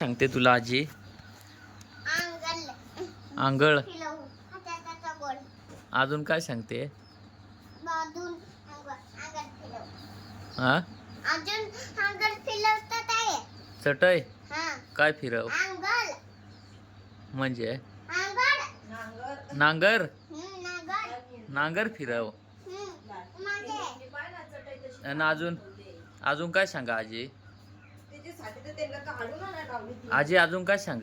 सांगते तुला आजी. आंघळ अजून काय सांगते? हा? चटय काय फिरव? म्हणजे? नांगर? नांगर फिरव. आणि अजून? अजून काय सांगा आजी? आजी अजून काय सांग?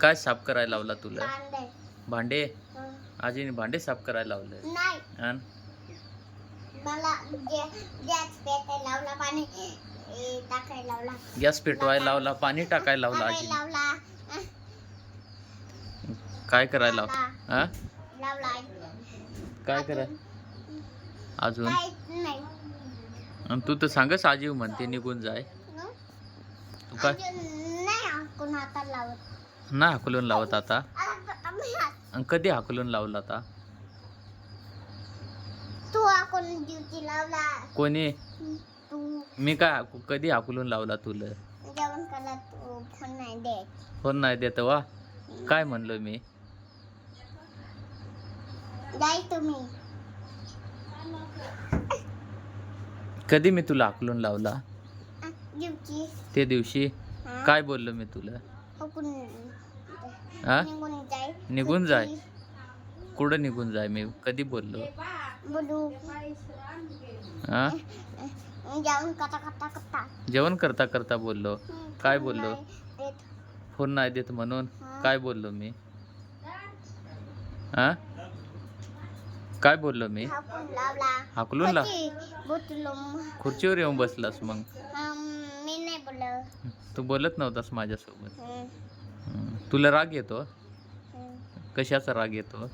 काय साफ करायला लावला तुला? भांडे. हं. आजीने भांडे साफ करायला लावलं. मला गॅस पेटायला लावला पाणी ए, टाकायला लावला. गॅस पेटवायला लावला पाणी टाकायला लावला आजी काय करायला लाव हा? लावला. काय करा अजून. आणि तू तर सांगच आजी म्हणते निघून जाय? तू काय? नाही हाकलून लावत. आता? आणि कधी हाकलून लावला आता? कोणी? मी काय कधी हाकलून लावला तुला? फोन नाही देत. वा? काय म्हणलो मी? तुम्ही. कधी मी तुला हाकलून लावला? ते दिवशी? काय बोललो मी तुला? हा? निघून जाय. कुठं निघून जाय मी? कधी बोललो? बोलू. हा? जेवण करता करता बोललो. काय बोललो? फोन नाही देत म्हणून. काय बोललो मी? हा? काय बोललो मी? हाकलून लाव खुर्चीवर येऊन बसलास मग? मी नाही बोल तू बोलत नव्हतास माझ्यासोबत. तुला राग येतो. कशाचा राग येतो?